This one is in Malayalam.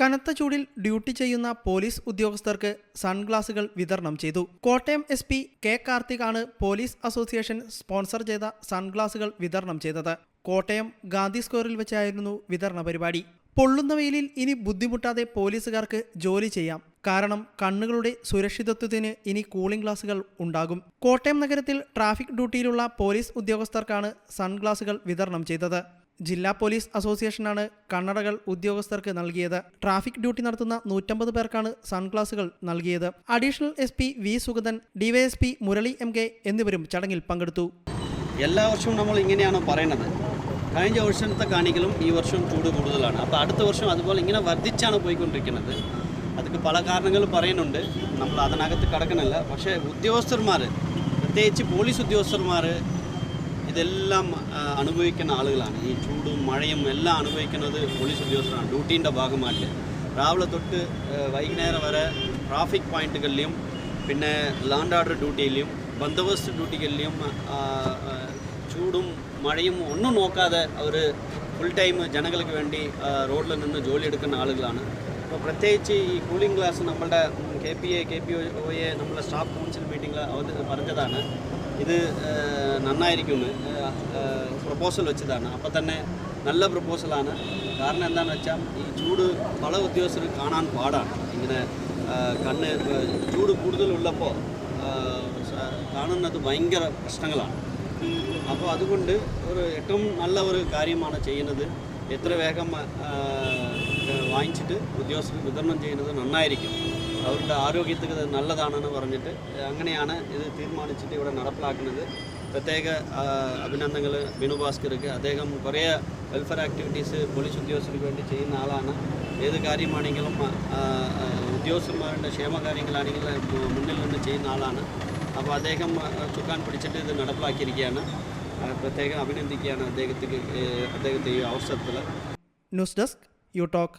കനത്ത ചൂടിൽ ഡ്യൂട്ടി ചെയ്യുന്ന പോലീസ് ഉദ്യോഗസ്ഥർക്ക് സൺഗ്ലാസുകൾ വിതരണം ചെയ്തു. കോട്ടയം എസ് പി കെ കാർത്തികാണ് പോലീസ് അസോസിയേഷൻ സ്പോൺസർ ചെയ്ത സൺഗ്ലാസുകൾ വിതരണം ചെയ്തത്. കോട്ടയം ഗാന്ധി സ്ക്വയറിൽ വെച്ചായിരുന്നു വിതരണ പരിപാടി. പൊള്ളുന്ന വെയിലിൽ ഇനി ബുദ്ധിമുട്ടാതെ പോലീസുകാർക്ക് ജോലി ചെയ്യാം. കാരണം കണ്ണുകളുടെ സുരക്ഷിതത്വത്തിന് ഇനി കൂളിംഗ് ഗ്ലാസുകൾ ഉണ്ടാകും. കോട്ടയം നഗരത്തിൽ ട്രാഫിക് ഡ്യൂട്ടിയിലുള്ള പോലീസ് ഉദ്യോഗസ്ഥർക്കാണ് സൺഗ്ലാസുകൾ വിതരണം ചെയ്തത്. ജില്ലാ പോലീസ് അസോസിയേഷനാണ് കണ്ണടകൾ ഉദ്യോഗസ്ഥർക്ക് നൽകിയത്. ട്രാഫിക് ഡ്യൂട്ടി നടത്തുന്ന നൂറ്റമ്പത് പേർക്കാണ് സൺഗ്ലാസുകൾ നൽകിയത്. Additional S P V Sugathan DYSP Murali M K എന്നിവരും ചടങ്ങിൽ പങ്കെടുത്തു. എല്ലാ വർഷവും നമ്മൾ ഇങ്ങനെയാണ് പറയുന്നത്. കഴിഞ്ഞ വർഷത്തെ കാണിക്കലും ഈ വർഷം ചൂട് കൂടുതലാണ്. അപ്പോൾ അടുത്ത വർഷം അതുപോലെ ഇങ്ങനെ വർദ്ധിച്ചാണ് പോയിക്കൊണ്ടിരിക്കുന്നത്. അതൊക്കെ പല കാരണങ്ങൾ പറയുന്നുണ്ട്. നമ്മൾ അതിനകത്ത് കടക്കണമല്ല. പക്ഷേ ഉദ്യോഗസ്ഥർമാർ പ്രത്യേകിച്ച് പോലീസ് ഉദ്യോഗസ്ഥന്മാർ ഇതെല്ലാം ആ, അനുഭവിക്കുന്ന ആളുകളാണ് ഈ ചൂടും മഴയും എല്ലാം അനുഭവിക്കുന്നത് പോലീസ് ഉദ്യോഗസ്ഥരാണ് ഡ്യൂട്ടീൻ്റെ ഭാഗമായിട്ട് രാവിലെ തൊട്ട് ആ, വൈകുന്നേരം വരെ ട്രാഫിക് പോയിന്റുകളിലും പിന്നെ ലാൻഡ് ഓർഡർ ഡ്യൂട്ടിയിലും ബന്ദോബസ്ത് ഡ്യൂട്ടികളിലും ആ, ആ, ചൂടും മഴയും ഒന്നും നോക്കാതെ അവർ ഫുൾ ടൈം ജനങ്ങൾക്ക് വേണ്ടി ആ, റോഡിൽ നിന്ന് ജോലി എടുക്കുന്ന ആളുകളാണ് അപ്പോൾ പ്രത്യേകിച്ച് ഈ കൂളിംഗ് ഗ്ലാസ് നമ്മളുടെ K P A K P O A നമ്മുടെ സ്റ്റാഫ് കൗൺസിൽ മീറ്റിംഗിൽ അവർ പറഞ്ഞതാണ് ഇത് നന്നായിരിക്കുമെന്ന് പ്രപ്പോസൽ വെച്ചതാണ്. അപ്പോൾ തന്നെ നല്ല പ്രപ്പോസലാണ് കാരണം എന്താണെന്ന് വെച്ചാൽ ഈ ചൂട് പല ഉദ്യോഗസ്ഥർ കാണാൻ പാടാണ്. ഇങ്ങനെ കണ്ണ് ചൂട് കൂടുതലുള്ളപ്പോൾ കാണുന്നത് ഭയങ്കര പ്രശ്നങ്ങളാണ്. അപ്പോൾ അതുകൊണ്ട് ഒരു ഏറ്റവും നല്ല ഒരു കാര്യമാണ് ചെയ്യുന്നത്. എത്ര വേഗം വാങ്ങിച്ചിട്ട് ഉദ്യോഗസ്ഥർക്ക് വിതരണം ചെയ്യുന്നത് നന്നായിരിക്കും. അവരുടെ ആരോഗ്യത്തിന് നല്ലതാണെന്ന് പറഞ്ഞിട്ട് അങ്ങനെയാണ് ഇത് തീരുമാനിച്ചിട്ട് ഇവിടെ നടപ്പിലാക്കുന്നത്. പ്രത്യേക അഭിനന്ദനങ്ങൾ ബിനു ഭാസ്കർക്ക്. അദ്ദേഹം കുറേ വെൽഫെയർ ആക്ടിവിറ്റീസ് പോലീസ് ഉദ്യോഗസ്ഥർക്ക് വേണ്ടി ചെയ്യുന്ന ആളാണ്. ഏത് കാര്യമാണെങ്കിലും ഉദ്യോഗസ്ഥന്മാരുടെ ക്ഷേമ ഉദ്യോഗസ്ഥന്മാരുടെ ക്ഷേമകാര്യങ്ങളാണെങ്കിലും മുന്നിൽ നിന്ന് ചെയ്യുന്ന ആളാണ്. അപ്പോൾ അദ്ദേഹം ചുക്കാൻ പിടിച്ചിട്ട് ഇത് നടപ്പിലാക്കിയിരിക്കുകയാണ്. പ്രത്യേകം അഭിനന്ദിക്കുകയാണ് അദ്ദേഹത്തിന് അദ്ദേഹത്തെ ഈ അവസരത്തിൽ. News desk you talk.